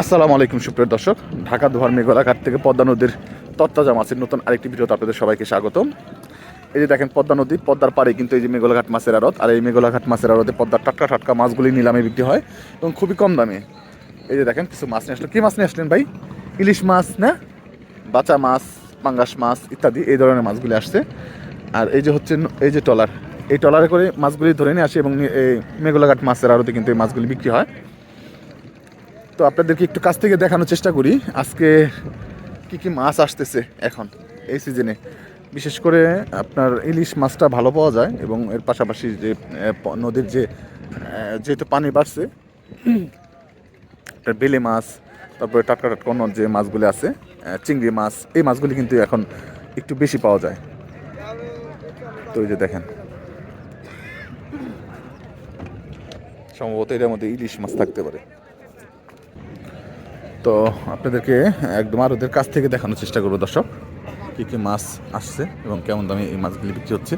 আসসালামু আলাইকুম, সুপ্রিয় দর্শক। ঢাকা দোহার মেঘলাঘাট থেকে পদ্মা নদীর তত্তাজা মাছের নতুন আরেকটি ভিডিওতে আপনাদের সবাইকে স্বাগতম। এই যে দেখেন পদ্মা নদী, পদ্মার পাড়ে কিন্তু এই যে মেঘলাঘাট মাছের আড়ত, আর এই মেঘলাঘাট মাছের আড়তে পদ্মার টাটকা টাটকা মাছগুলি নিলামে বিক্রি হয় এবং খুবই কম দামে। এই যে দেখেন কিছু মাছ নিয়ে আসলো কী মাছ নিয়ে আসলেন ভাই? ইলিশ মাছ না? বাচা মাছ, পাঙ্গাস মাছ ইত্যাদি, এই ধরনের মাছগুলি আসছে। আর এই যে হচ্ছে এই যে টলার এই টলারে করে মাছগুলি ধরে নিয়ে আসে এবং এই মেঘলাঘাট মাছের আড়তে কিন্তু এই মাছগুলি বিক্রি হয়। তো আপনাদেরকে একটু কাছ থেকে দেখানোর চেষ্টা করি, আজকে কি কি মাছ আসতেছে এখন এই সিজনে বিশেষ করে আপনার ইলিশ মাছটা ভালো পাওয়া যায় এবং এর পাশাপাশি যে নদীর যে যেহেতু পানি বাড়ছে বেলে মাছ, তারপরে টাটকা টাটকা অন্য যে মাছগুলি আছে চিংড়ি মাছ, এই মাছগুলি কিন্তু এখন একটু বেশি পাওয়া যায়। তো এই যে দেখেন। সম্ভবত এটার মধ্যে ইলিশ মাছ থাকতে পারে। তো আপনাদেরকে একদম আর ওদের কাছ থেকে দেখানোর চেষ্টা করব দর্শক। কী কী মাছ আসছে এবং কেমন দামে এই মাছগুলি বিক্রি হচ্ছে।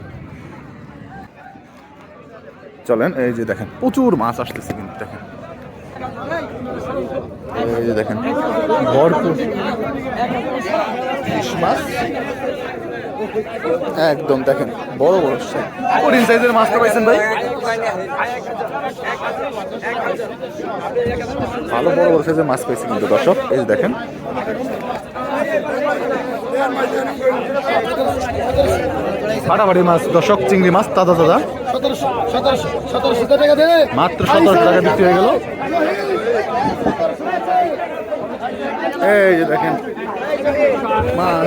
চলেন, এই যে দেখেন, প্রচুর মাছ আসতেছে কিন্তু, দেখেন। এই যে দেখেন মাছ। একদম, দেখেন, বড় বড় কঠিন সাইজের মাছটা পাইছেন ভাই? ভালো বড় বড় সাইজের মাছ পাইছি কিন্তু, দর্শক, এই দেখেন। ফাটাফাটি মাছ, দর্শক, চিংড়ি মাছ, তাজা তাজা। মাত্র সতেরোশো টাকা বিক্রি হয়ে গেল। এই যে দেখেন, মাছ।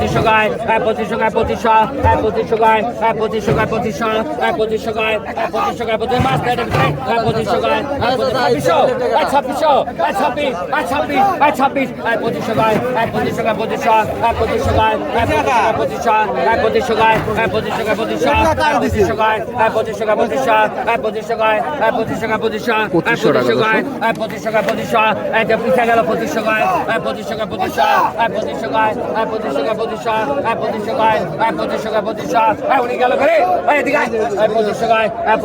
পঁচিশশো গায় পঁচিশশো গায় পঁচিশশো পঁচিশশো গায় পঁচিশশো গায় পঁচিশশো পঁচিশশো গায় পঁচিশশো গায় পঁচিশ মাস পঁচিশশো গায় ছাব্বিশশো ছাব্বিশশো ছাব্বিশ ছাব্বিশ ছাব্বিশ পঁচিশশো গায় পঁচিশশো গায় পঁচিশশো পঁচিশশো গায় পঁচিশশো পঁচিশশো গায় পঁচিশশো গায় পঁচিশশো পঁচিশশো গায় পঁচিশশো গায় পঁচিশশো পঁচিশশো গায় পঁচিশশো গায় পঁচিশশো পঁচিশশো গায় পঁচিশশো গায় পঁচিশশো পিছিয়ে গেল পঁচিশশো গায় পঁচিশশো গায় পঁচিশশো পঁচিশশো গায় পঁচিশশো গায় পঁচিশশো পঁচিশশো এক পঁচিশশো গায় এক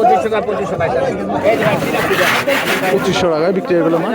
পঁচিশশো টাকায় বিক্রি হয়ে গেল মাছ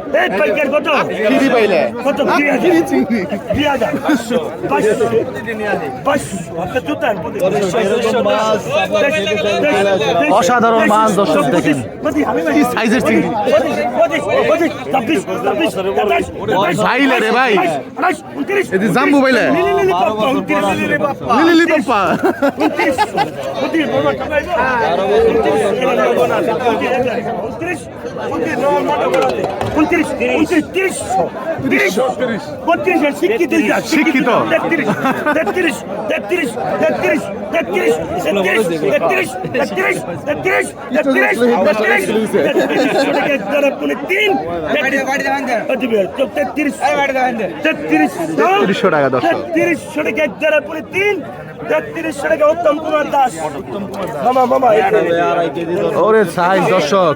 অসাধারণ মাছ দর্শক দেখেন ভাই উনত্রিশ শিক্ষিত শিক্ষিত। তেত্রিশ তেত্রিশ তেত্রিশ তেত্রিশ তেত্রিশ তেত্রিশ তেত্রিশ তেত্রিশ তেত্রিশ তেত্রিশ তেত্রিশ তিন তেত্রিশ তেত্রিশ তিরিশশো টাকা দর্শক তেত্রিশশো টাকা দ্বারা পুনে তিন তেত্রিশশো টাকা উত্তম কুমার দাস মামা মামা ওরে সাইজ দর্শক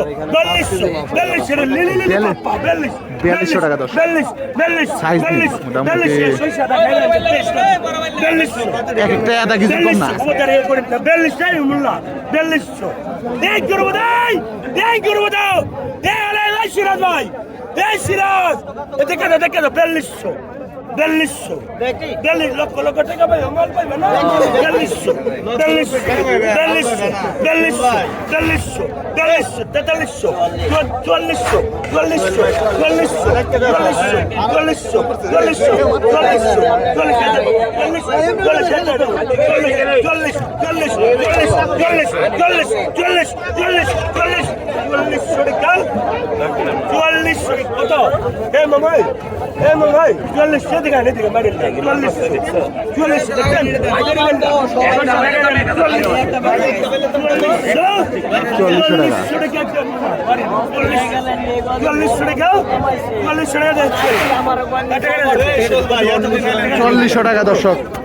বিয়াল্লিশশো টাকা দশ। সাইজ মোটামুটি এক একটা আধা কিছু কম না। বিয়াল্লিশশো এই করব দেয় এই করব দাও এই সিরাজ ভাই এই সিরাজ। দেখে দাও দেখে দাও বিয়াল্লিশশো বিয়াল্লিশশো বিয়াল্লিশ লক্ষ লক্ষ টাকা পাই আমার পাইবে না? বিয়াল্লিশশো বিয়াল্লিশশো বিয়াল্লিশশো বিয়াল্লিশশো বিয়াল্লিশশো বিয়াল্লিশশো তেতাল্লিশশো চুয়াল্লিশশো চুয়াল্লিশশো চুয়াল্লিশশো চুয়াল্লিশশো চুয়াল্লিশশো চুয়াল্লিশশো চুয়াল্লিশশো চুয়াল্লিশশো চল্লিশ চল্লিশশো টাকা দর্শক।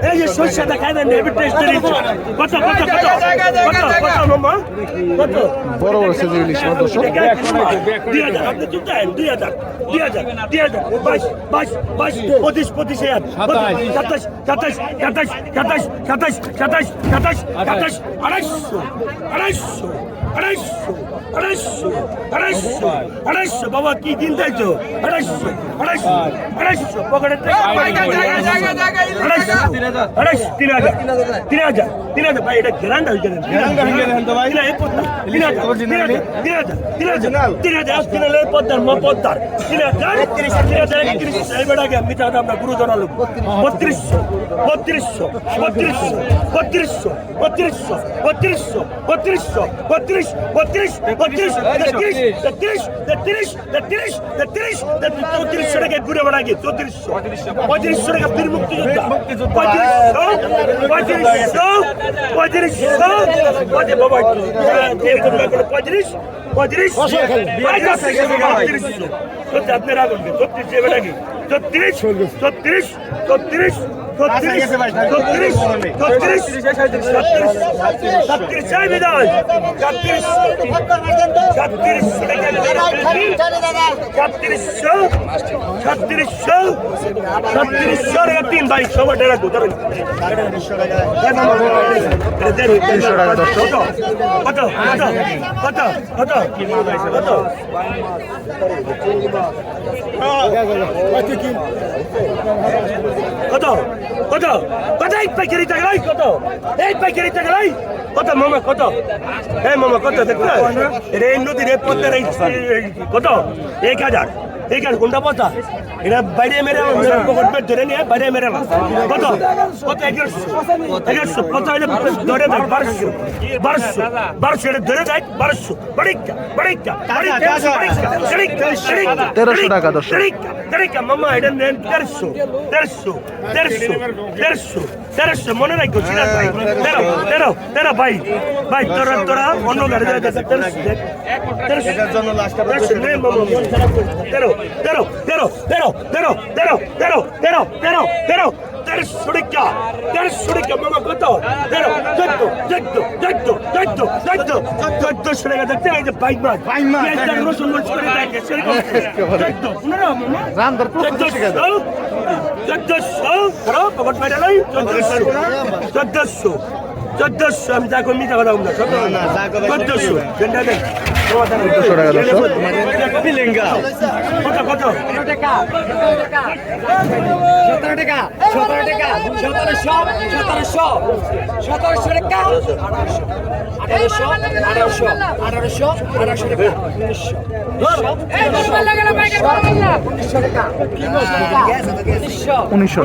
এই যে এই যে এই যে সরষেটা খাই দেন এবার টেস্ট কত কত কত কত কত মামা কত? বড় বড় সাইজের ইলিশ মাছ দর্শক দুই হাজার আপনি চুপ থাকেন দুই হাজার দুই হাজার দুই হাজার বাইশ বাইশ বাইশ পঁচিশ পঁচিশ হাজার সাতাশ। সাতাশ সাতাশ সাতাশ সাতাশ সাতাশ সাতাশ সাতাশ আড়াইশো আড়াইশো আড়াইশো আড়াইশো আড়াইশো আড়াইশো আড়াইশো বাবা কি কিনতেছো আড়াইশো আড়াইশো আড়াইশো পকেটে আড়াইশো আড়াইশো তিন হাজার তিন হাজার তিন হাজার ভাই এটা গ্যারান্ডা হয়ে গেলেন বত্রিশশো বত্রিশশো বত্রিশশো বত্রিশশো বত্রিশশো বত্রিশশো বত্রিশশো বত্রিশ বত্রিশ বত্রিশ তেত্রিশ তেত্রিশ তেত্রিশ তেত্রিশ তেত্রিশ চৌত্রিশশো টাকা ঘুরে বেড়াকে চৌত্রিশশো। পঁয়ত্রিশশো। টাকা বীর মুক্তিযোদ্ধা। পঁয়ত্রিশশো পঁয়ত্রিশশো পঁয়ত্রিশশো। পঁয়ত্রিশ বাবা পঁয়ত্রিশ পঁয়ত্রিশ পঁয়ত্রিশশো। আপনার আগুন ছত্রিশ বেড়াকে ছত্রিশ ছত্রিশ ছত্রিশ তিন বাইশ সবার রাখব ধরেন। তিনশো টাকা দশ কত কত কত কত কত? কত? কত? কত এই পাইকারি টাকা লাই? কত? এই পাইকারি টাকা লাই? কত মামা কত? এই মামা কত দেখতে? এটা এই নদীর এই পদ্মার এই কত? এক হাজার। এক হাজার কোনটা পচা এটা বাইরে মেরে পকেট পেট ধরে নিয়ে বাইরে মেরে। কত কত এগারোশো এগারোশো হলে ধরে দেয় বারোশো বারোশো বারোশো এটা ধরে দেয় বারোশো বাড়িকা বাড়িকা বাড়িকা বাড়িকা বাড়িকা তেরোশো টাকা দর্শক। Tarica, tarica, এটা নেন দেড়শো দেড়শো দেড়শো দেড়শো দেড়শো মনে রাখো সিরাজ ভাই তেরো তেরো তেরো ভাই ভাই তোরা তোরা অন্য গাড়ি মামা মন খারাপ তেরো তেরো তেরো তেরো তেরো তেরো তেরো তেরো তেরো তেরো দেড়শো টাকা দেড়শো টাকা মামা কত তেরো চোদ্দ চোদ্দ চোদ্দ চোদ্দ চোদ্দ চোদ্দশো টাকা দেখতে এই যে বাইক মাছ বাইক মাছ রসুন মরিচ করে দেখে সেরকম চোদ্দ পনেরো মামা রান্দার প্রস্তুতি শিখে দাও। চোদ্দশো ধরো পকেট মেরে নাই চোদ্দশো চোদ্দশো চোদ্দশো আমি যা কমি দাম না চোদ্দশো নেই চোদ্দশো টাকা দশ উনিশশো টাকা উনিশশো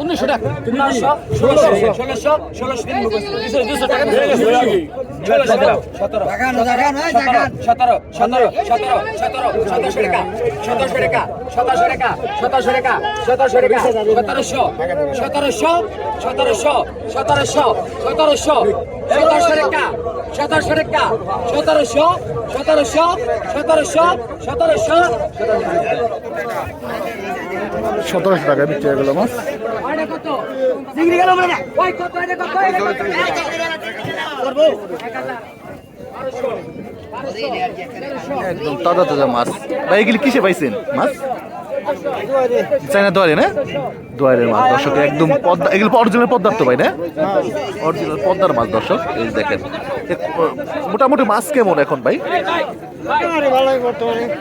উনিশশো টাকা। ষোলোশো। ষোলোশো। টাকা। সতেরো সতেরো সতেরো সতেরো সতেরো সতেরোশো টাকা সতেরোশো টাকা সতেরোশো টাকা সতেরোশো টাকা সতেরোশো টাকা সতেরোশো সতেরোশো সতেরোশো সতেরোশো সতেরোশো সতেরোশো টাকা সতেরোশো টাকা সতেরোশো সতেরোশো সতেরোশো সতেরোশো। সতেরোশো টাকা বিক্রি হয়ে গেল মাছ। করব। একদম তাজা তাজা মাছ। ভাই, এগুলি কিসে পাইছেন? মাছ? চাইনা দোয়ারে, না? দোয়ারের মাছ, দর্শক, একদম পদ্মা এগুলো অরিজিনাল পদ্মার তো, ভাই, না? অরিজিনাল পদ্মার মাছ, দর্শক, এই দেখেন। মোটামুটি মাছ কেমন এখন, ভাই?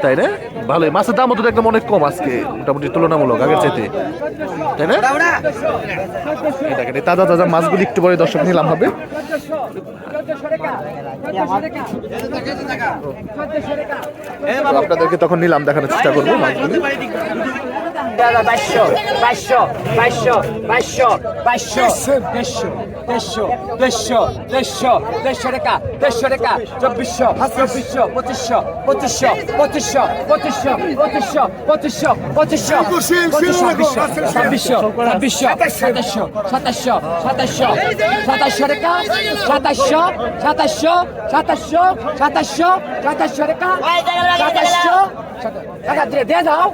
তাই না? ভালোই, মাছের দাম তো একদম অনেক কম আজকে, মোটামুটি তুলনামূলক, আগের চাইতে। তাই না? দেখেন তাজা তাজা মাছগুলি একটু পরে দর্শক নিলাম হবে। আপনাদেরকে তখন নিলাম দেখানোর চেষ্টা করব মাছগুলি। বাইশশো বাইশশো বাইশশো বাইশশো বাইশশো দেড়শো দেড়শো দেড়শো দেড়শো দেড়শো টাকা দেড়শো টাকা চব্বিশশো চব্বিশশো পঁচিশশো পঁচিশশো পঁচিশশো পঁচিশশো পঁচিশশো পঁচিশশো পঁচিশশো পঁচিশশো ছাব্বিশশো ছাব্বিশশো সাতাশশো সাতাশশো সাতাশশো সাতাশশো টাকা সাতাশশো সাতাশশো সাতাশশো সাতাশশো সাতাশশো টাকা সাতাশশো টাকা দিয়ে দাও